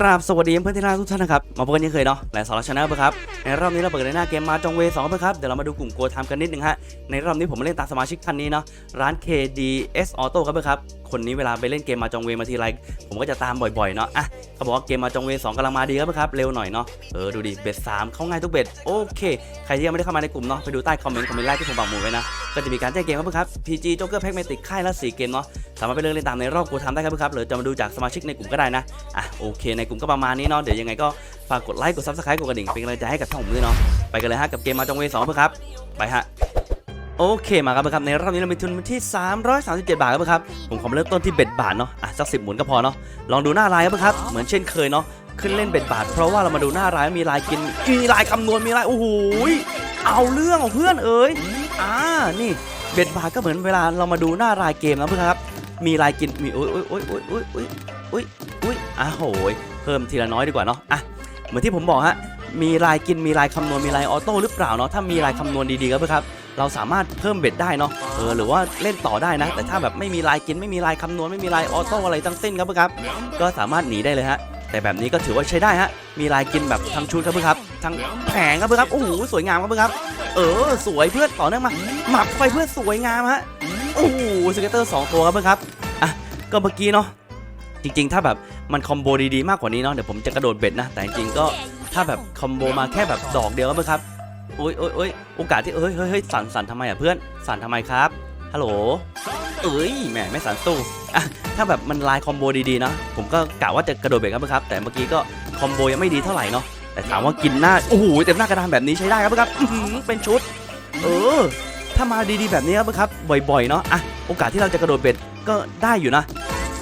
กราบสวัสดีเพื่อนที่น่ารักทุกท่านนะครับ มาพบกันยังเคยเนาะหละสาระชนะเพื่อครับ ในรอบนี้เราเปิดในหน้าเกมมาจองเวสองเพื่อครับ เดี๋ยวเรามาดูกลุ่มโกทามกันนิดนึงฮะ ในรอบนี้ผมมาเล่นตามสมาชิกท่านนี้เนาะ ร้าน KDS Auto ครับเพื่อครับ คนนี้เวลาไปเล่นเกมมาจองเวมาทีไรผมก็จะตามบ่อยๆเนาะอะเขาบอกว่าเกมมาจองเวสองกำลังมาดีครับเพื่อครับเร็วหน่อยเนาะเออดูดิเบ็ดสามเข้าง่ายทุกเบ็ดโอเคใครที่ยังไม่ได้เข้ามาในกลุ่มเนาะไปดูใต้คอมเมนต์คอมเมนต์แรกที่ผมปักหมุดไว้นะก็จะมีการแจ้งเกมครับเพื่อครับ PG Joker Pack Matic ค่ายละ4เกมเนาะสามารถไปเลือกเล่นตามในรอบกูทำได้ครับเพื่อนครับหรือจะมาดูจากสมาชิกในกลุ่มก็ได้นะอะโอเค ในกลุ่มก็ประมาณนี้เนาะเดี๋ยวยังไงก็ฝากกดไลค์กดซับสไครต์กดกระดิ่งเป็นกำลังใจให้กับช่องผมด้วยเนาะไปกันเลยฮะกับเกมมาจองเวสองครับไปฮะ โอเคมาครับเพื่อนครับในรอบนี้เรามีทุนที่ 337 บาทครับเพื่อนครับ ผมขอเริ่มต้นที่เบ็ดบาทเนาะอะสักสิบหมุนก็พอเนาะลองดูหน้าลายครับเพื่อนครับ เหมือนเช่นเคยเนาะขึ้นเล่นเบ็ดบาท เพราะว่าเรามาดูหน้าลายมีลายกินมีลายคำนวณมีลายโอ้โหเอาเรื่องของเพื่อนเอ๋ยอ่านี่เบ็ดบาทก็เหมือนเวลาเรามาดูหน้ารายเกมนะเพื่อนครับ มีลายกินมีโอ้ยโอ้ยโอ้ยโอ้ยโอ้ยโอ้ยโอ้ยโอ้ยอะโหยเพิ่มทีละน้อยดีกว่าเนาะอะเหมือนที่ผมบอกฮะมีลายกินมีลายคำนวณมีลายออโต้หรือเปล่าเนาะถ้ามีลายคำนวณดีๆครับเพื่อนครับ เราสามารถเพิ่มเบ็ดได้เนาะเออหรือว่าเล่นต่อได้นะ แต่ถ้าแบบไม่มีลายกินไม่มีลายคำนวณไม่มีลายออโต้อะไรทั้งสิ้นครับเพื่อนครับก็สามารถหนีได้เลยฮะแต่แบบนี้ก็ถือว่าใช้ได้ฮะมีลายกินแบบทั้งชุดครับเพื่อนครับทั้งแผงครับเพื่อนครับโอ้โหสวยงามครับเพื่อนครับเออสวยเพื่อนต่อเนื่องมาหมับไปเพื่อนสวยงามฮะโอ้โหสเก็ตเตอร์สองตัวครับเพื่อนครับอะก็เมื่อกี้เนาะจริงๆ ถ้าแบบมันคอมโบดีๆ มากกว่านี้เนาะเดี๋ยวผมจะกระโดดเบ็ดนะ แต่จริงๆก็ถ้าแบบคอมโบมาแค่แบบดอกเดียวครับเพื่อนครับ โอ้ยโอ้ยโอ้ยโอกาสที่เอ้ยเฮ้ยเฮ้ยสั่นสั่นทำไมอะเพื่อนสั่นทำไมครับฮัลโหลเอ้ยแหมไม่สั่นสู้อะถ้าแบบมันลายคอมโบดีๆนะผมก็กะว่าจะกระโดดเบรกครับเพื่อนครับ แต่เมื่อกี้ก็คอมโบยังไม่ดีเท่าไหร่เนาะแต่ถามว่ากินหน้าโอ้โหเต็มหน้ากระดานแบบนี้ใช้ได้ครับเพื่อนครับเป็นชุด เออ ถ้ามาดีๆแบบนี้ครับเพื่อนครับ บ่อยๆเนาะอะโอกาสที่เราจะกระโดดเบ็ดก็ได้อยู่นะ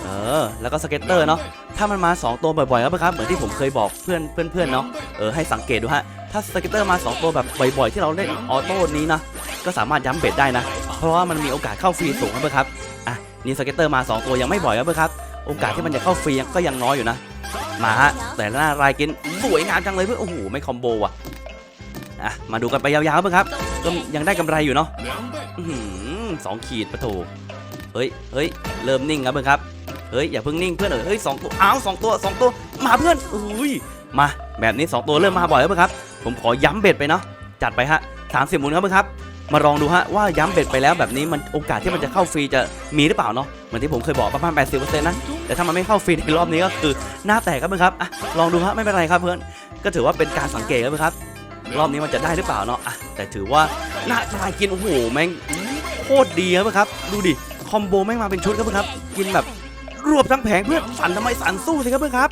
เออแล้วก็สเก็ตเตอร์เนาะถ้ามันมา 2 ตัวบ่อยๆครับเพื่อนครับเหมือนที่ผมเคยบอกเพื่อนเพื่อนๆเนาะเออให้สังเกตดูฮะ ถ้าสเก็ตเตอร์มา 2 ตัวแบบบ่อยๆ ที่เราเล่นออโต้นี้นะ ก็สามารถย้ำเบ็ดได้นะ เพราะว่ามันมีโอกาสเข้าฟรีสูงครับเพื่อนครับ อะ นี่สเก็ตเตอร์มา 2 ตัวยังไม่บ่อยครับเพื่อนครับ โอกาสที่มันจะเข้าฟรีก็ยังน้อยอยู่นะ มาฮะ แต่หน้ารายกินสวยงามจังเลยเพื่อนโอ้โห ไม่คอมโบว่ะ อะ มาดูกันไปยาวๆครับเพื่อนครับ ก็ยังได้กำไรอยู่เนาะสองขีดประโถเฮ้ยเฮ้ย เริ่มนิ่งครับเพื่อนครับ เฮ้ย อย่าเพิ่งนิ่งเพื่อนเออเฮ้ยสองตัว อ้าวสองตัวสองตัว มาเพื่อนอุ้ย มา แบบนี้สองตัวเริ่มมาบ่อยแล้วเพื่อนครับ ผมขอย้ำเบ็ดไปเนาะจัดไปฮะสามสิบหมุนครับเพื่อนครับ มาลองดูฮะว่าย้ำเบ็ดไปแล้วแบบนี้มันโอกาสที่มันจะเข้าฟรีจะมีหรือเปล่าเนาะเหมือนที่ผมเคยบอกประมาณ80%นต์นะแต่ถ้ามันไม่เข้าฟรีในรอบนี้ก็คือหน้าแตกครับเพื่อนครับอะลองดูฮะไม่เป็นไรครับเพื่อนก็ถือว่าเป็นการสังเกตครับเพื่อนครับ รอบนี้มันจะได้หรือเปล่าเนาะอะแต่ถือว่าหน้าตายกินโอ้โหแม่งโคตรดีครับเพื่อนครับดูดิคอมโบแม่งมาเป็นชุดครับเพื่อนครับกินแบบรวบทั้งแผงเพื่อนสั่นทำไมสั่นสู้สิครับเพื่อนครับ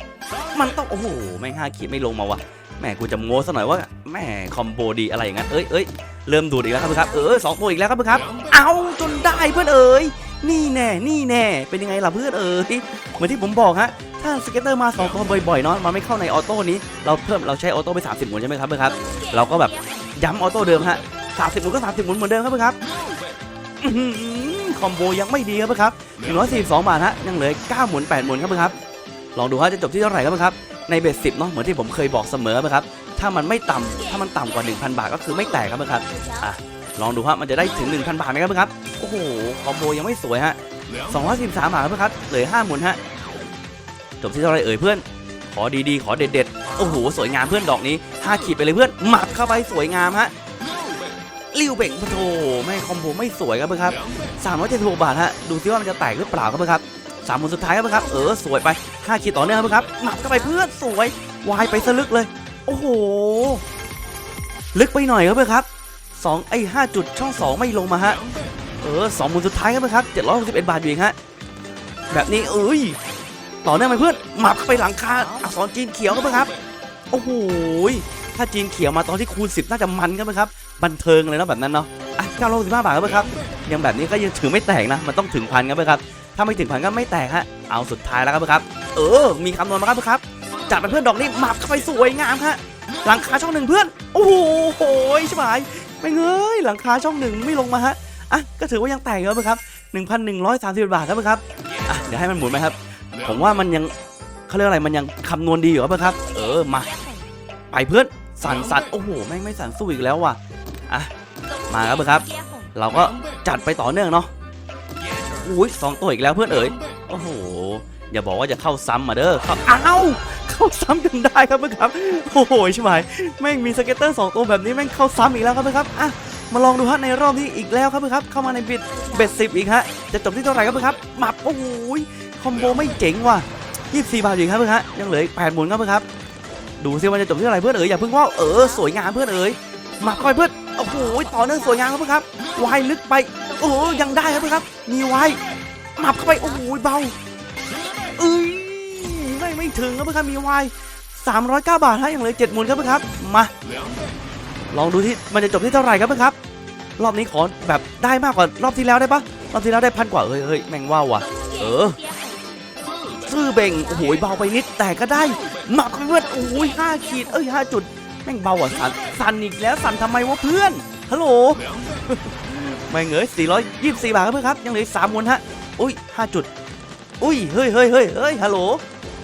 มันต้องโอ้โหแม่งห้าขีดไม่ลงมาวะ แหม่กูจะโม้ซะหน่อยว่าแหม่คอมโบดีอะไรอย่างนั้นเอ้ยเอ้ยเริ่มดูดอีกแล้วครับเพื่อนครับ เออสองตัวอีกแล้วครับเพื่อนครับ เอาจนได้เพื่อนเอ๋ยนี่แน่นี่แน่ เป็นยังไงล่ะเพื่อนเอ๋ยเหมือนที่ผมบอกฮะถ้าสเก็ตเตอร์มาสองตัวบ่อยๆเนาะมันไม่เข้าในออโต้นี้เราเพิ่มเราใช้ออโต้ไป 30หมุนใช่ไหมครับเพื่อนครับ เราก็แบบย้ำออโต้เดิมฮะ30หมุนก็ 30หมุนเหมือนเดิมครับเพื่อนครับอื้อหือคอมโบยังไม่ดีครับเพื่อนครับ142บาทฮะยังเหลือ9หมุน8หมุนครับเพื่อนครับลองดูฮะจะจบที่เท่าไหร่ครับเพื่อนครับ ในเบสสิบเนาะเหมือนที่ผมเคยบอกเสมอเพื่อนครับถ้ามันไม่ต่ำถ้ามันต่ำกว่า 1,000 บาทก็คือไม่แตกครับเพื่อนครับอะลองดูฮะมันจะได้ถึง 1,000 บาทไหมครับเพื่อนครับโอ้โหคอมโบยังไม่สวยฮะ213บาทครับเพื่อนครับเหลือ5หมุนฮะจบที่เท่าไรเอ่ยเพื่อน ขอดีๆ ขอเด็ดๆโอ้โหสวยงามเพื่อนดอกนี้5ขีดไปเลยเพื่อนหมักเข้าไปสวยงามฮะริวเบ่งโอ้โหไม่คอมโบไม่สวยครับเพื่อนครับ376บาทฮะดูซิว่ามันจะแตกหรือเปล่าครับเพื่อนครับ สามหมุนสุดท้ายครับเพื่อนครับ เออสวยไป5ขีดต่อเนื่องครับหมักเข้าไปเพื่อนสวยวายไปสลึกเลย โอ้โห ลึกไปหน่อยครับเพื่อนครับสองไอ้ห้าจุดช่องสองไม่ลงมาฮะ เออสองหมุนสุดท้ายครับเพื่อนครับ761บาทอยู่เองฮะ แบบนี้เอ้ย ต่อเนื่องไปเพื่อนหมับเข้าไปหลังคาอักษรจีนเขียวครับเพื่อนครับ โอ้โหถ้าจีนเขียวมาตอนที่คูณ 10 น่าจะมันครับเพื่อนครับ บันเทิงเลยนะแบบนั้นเนาะอะ915บาทครับเพื่อนครับ ยังแบบนี้ก็ยังถือไม่แตกนะ มันต้องถึงพันครับเพื่อนครับ ถ้าไม่ถึงพันก็ไม่แตกฮะ เอาสุดท้ายแล้วครับเพื่อครับ เออ มีคำนวณมาครับเพื่อครับ จัดไปเพื่อนดอกนี้หมับเข้าไปสวยงามฮะ หลังคาช่องหนึ่งเพื่อน โอ้โหโหยใช่ไหมไม่เงยหลังคาช่องหนึ่งไม่ลงมาฮะ อะ ก็ถือว่ายังแตกครับเพื่อครับ1,130บาทครับเพื่อครับ อะ เดี๋ยวให้มันหมุนไหมครับ ผมว่ามันยังเขาเรียกอะไร มันยังคำนวณดีอยู่ครับเพื่อครับ เออ มา ไปเพื่อน สั่นสั่นโอ้โห แม่งไม่สั่นสู้อีกแล้วว่ะ อะ มาครับเพื่อนครับ เราก็จัดไปต่อเนื่องเนาะ อุ้ยสองตัวอีกแล้วเพื่อนเอ๋ยโอ้โหอย่าบอกว่าจะเข้าซ้ำมาเด้อเข้าอ้าวเข้าซ้ำกันได้ครับเพื่อนครับโอ้โหใชิบหายแม่งมีสเก็ตเตอร์สองตัวแบบนี้แม่งเข้าซ้ำอีกแล้วครับเพื่อนครับอะมาลองดูฮะในรอบนี้อีกแล้วครับเพื่อนครับ เข้ามาในบิดเบ็ดสิบอีกฮะจะจบที่เท่าไหร่ครับเพื่อนครับหมับโอ้โหคอมโบไม่เจ๋งว่ะ24บาทอยู่ครับเพื่อนฮะยังเหลืออีก8หมุนครับเพื่อนครับดูซิว่าจะจบที่เท่าไหร่เพื่อนเอ๋ยอย่าเพิ่งว่าเออสวยงามเพื่อนเอ๋ยมักเข้าไปเพื่อน โอ้โหต่อเนื่องสวยงามครับเพื่อนครับวายลึกไปโอ้ยังได้ครับเพื่อนครับ มีวายหมับเข้าไปโอ้โหเบาเอ้ยไม่ไม่ถึงครับเพื่อนครับมีวาย309 บาทฮะยังเลือ7หมุนครับเพื่อนครับมา ลองดูที่มันจะจบที่เท่าไหร่ครับเพื่อนครับ รอบนี้ขอแบบได้มากกว่ารอบที่แล้วได้ปะรอบที่แล้วได้พันกว่าเฮ้ยเฮ้ยแม่งว่าวว่ะ เออซื่อเบ่งโอ้โหเบาไปนิดแต่ก็ได้หมักไปเพื่อนโอ้ยห้าขีดเอ้ยห้าจุด แม่งเบาอะสันสันอีกแล้วสันทำไมวะเพื่อนฮัลโหลไม่เงย424 บาทครับเพื่อนครับยังเหลือสามมวนฮะอุ้ยห้าจุด อุ้ยเฮ้ยเฮ้ยเฮ้ยเฮ้ยฮัลโหล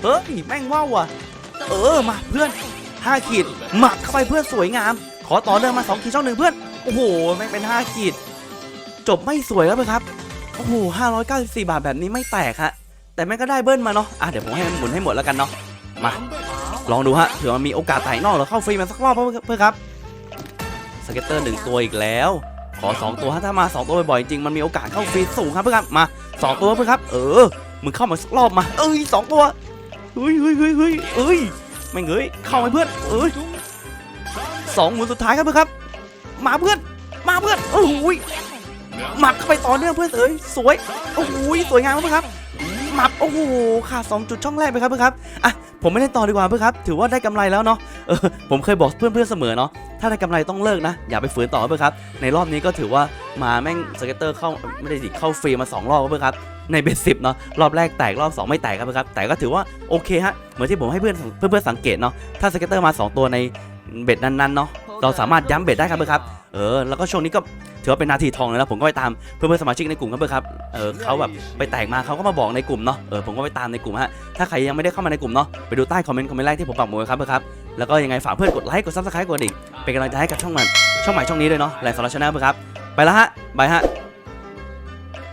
เฮ้ยแม่งว่าวอะ เออมาเพื่อนห้าขีดหมักเข้าไปเพื่อนสวยงาม ขอต่อเนื่องมาสองขีดช่องหนึ่งเพื่อนโอ้โหแม่งเป็นห้าขีด จบไม่สวยครับเพื่อนครับโอ้โห594บาทแบบนี้ไม่แตกฮะแต่แม่งก็ได้เบิ้ลมาเนาะอะเดี๋ยวผมให้มันหมุนให้หมดแล้วกันเนาะมา ลองดูฮะเผื่อมันมีโอกาสไต่นอกแล้วเข้าฟรีมันสักรอบเพื่อครับสเก็ตเตอร์หนึ่งตัวอีกแล้ว ขอ 2 ตัวฮะถ้ามา 2 ตัวบ่อยๆจริงมันมีโอกาสเข้าฟรีสูงครับเพื่อนครับมา 2 ตัวเพื่อนครับ เออมึงเข้ามาสักรอบมา เอ้ยสองตัวเฮ้ยเฮ้ยเฮ้ยเฮ้ยเอ้ยไม่เงยเข้าไปเพื่อนเอ้ยสองหมุนสุดท้ายครับเพื่อนครับ มาเพื่อนมาเพื่อนโอ้โหยหมักเข้าไปต่อเนื่องเพื่อนเอ้ยสวยโอ้โหยสวยงามครับเพื่อนครับ หมับโอ้โหขาดสองจุดช่องแรกไปครับเพื่อนครับอะผมไม่ได้ต่อดีกว่าเพื่อนครับถือว่าได้กำไรแล้วเนาะเออผมเคยบอกเพื่อนๆเสมอเนาะถ้าได้กำไรต้องเลิกนะ อย่าไปฝืนต่อเพื่อนครับในรอบนี้ก็ถือว่ามาแม่งสเก็ตเตอร์เข้าไม่ได้ดิเข้าฟรีมาสองรอบเพื่อนครับในเบสสิบเนาะรอบแรกแตกรอบสองไม่แตกครับเพื่อนครับแต่ก็ถือว่าโอเคฮะเหมือนที่ผมให้เพื่อนเพื่อนๆสังเกตเนาะถ้าสเก็ตเตอร์มาสองตัวในเบ็ดนั้นๆเนาะเราสามารถย้ำเบ็ดได้ครับเพื่อนครับเออแล้วก็ช่วงนี้ก็ ถือว่าเป็นนาทีทองเลยนะผมก็ไปตามเพื่อนๆสมาชิกในกลุ่มครับเพื่อนครับเออเขาแบบไปแตกมาเขาก็มาบอกในกลุ่มเนาะเออผมก็ไปตามในกลุ่มฮะถ้าใครยังไม่ได้เข้ามาในกลุ่มเนาะไปดูใต้คอมเมนต์คอมเมนต์แรกที่ผมปักหมุดไว้ครับเพื่อนครับแล้วก็ยังไงฝากเพื่อนกดไลค์กดซับสไครต์กดกระดิ่งเป็นกำลังใจให้กับช่องมันช่องใหม่ช่องนี้ด้วยเนาะแหลกสาระชาแนลเพื่อนครับไปแล้วฮะบายฮะ